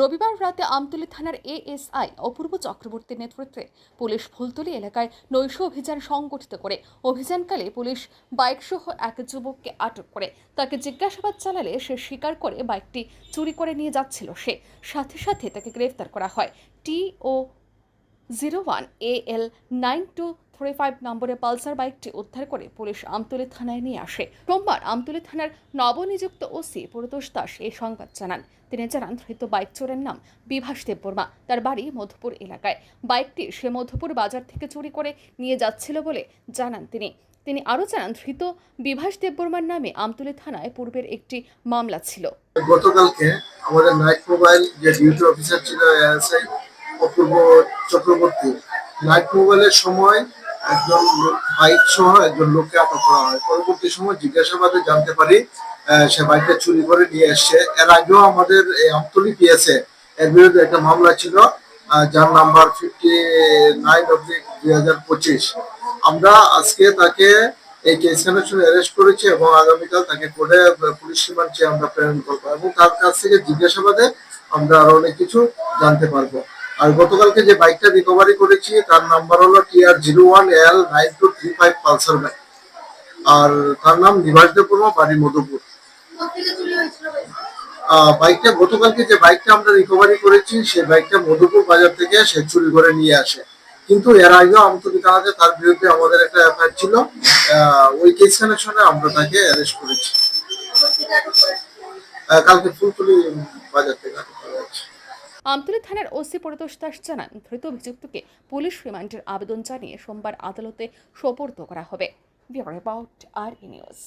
রবিবার রাতে আমতলী থানার এএসআই অপূর্ব চক্রবর্তীর নেতৃত্বে পুলিশ ফুলতলি এলাকায় নৈশ অভিযান সংগঠিত করে। অভিযানকালে পুলিশ বাইকসহ এক যুবককে আটক করে। তাকে জিজ্ঞাসাবাদ চালালে সে স্বীকার করে বাইকটি চুরি করে নিয়ে যাচ্ছিল সে। সাথে সাথে তাকে গ্রেফতার করা হয়। T O zero one A L nine two three five নম্বরে পালসার বাইকটি উদ্ধার করে পুলিশ আমতলী থানায় নিয়ে আসে। সোমবার আমতলী থানার নবনিযুক্ত ওসি পরতোষ দাস এই সংবাদ জানান। তিনি জানান, ধৃত বাইক চোরের নাম বিভাস দেববর্মা। তার বাড়ি মধুপুর এলাকায়। বাইকটি সে মধুপুর বাজার থেকে চুরি করে নিয়ে যাচ্ছিল বলে জানান তিনি। তিনি আরও জানান, ধৃত বিভাস দেববর্মার নামে আমতলী থানায় পূর্বের একটি মামলা ছিল। গতকালকে আমাদের নাইট মোবাইল যে ডিউটি অফিসার ছিল এএসআই অপূর্ব চক্রবর্তী। নাইট মোবাইলের সময় একজন বাইক সহ একজন লোককে আটক করা হয়। পরবর্তী সময় জিজ্ঞাসাবাদে জানতে পারি সে বাইকটা চুরি করে নিয়ে এসছে। এর আগেও আমাদের আমতলি পিএসএ এর বিরুদ্ধে একটা মামলা ছিল যার নাম্বার ফিফটি নাইন অব্লিক দুই হাজার পঁচিশ আমরা আজকে তাকে এই কেস কানেকশনে অ্যারেস্ট করেছি এবং আগামীকাল তাকে কোর্টে পুলিশ রিমান্ডে আমরা প্রেরণ করব। এবং তার কাছ থেকে জিজ্ঞাসাবাদে আমরা আরও অনেক কিছু জানতে পারব। আর গতকালকে যে বাইকটা রিকভারি করেছি, তার নাম্বার হলো TR zero one L nine two three five Pulsar bike. আর তার নাম নিবাস দেববর্মা, বাড়ি মধুপুর। বাইকটা গতকালকে যে বাইকটা আমরা রিকভারি করেছি, সেই বাইকটা মধুপুর বাজার থেকে সে চুরি করে নিয়ে আসে। কিন্তু এর আগেও আমতলি থানাতে তার বিরুদ্ধে আমাদের একটা এফআইআর ছিল ওই কেস কানেকশনে আমরা তাকে অ্যারেস্ট করেছি। কালকে ফুলতলি বাজার থেকে আমতলী থানার ওসি পরিতোষ দাস জানান, ধৃত অভিযুক্তকে পুলিশ রিমান্ডের আবেদন জানিয়ে সোমবার আদালতে সোপর্দ করা হবে। R news.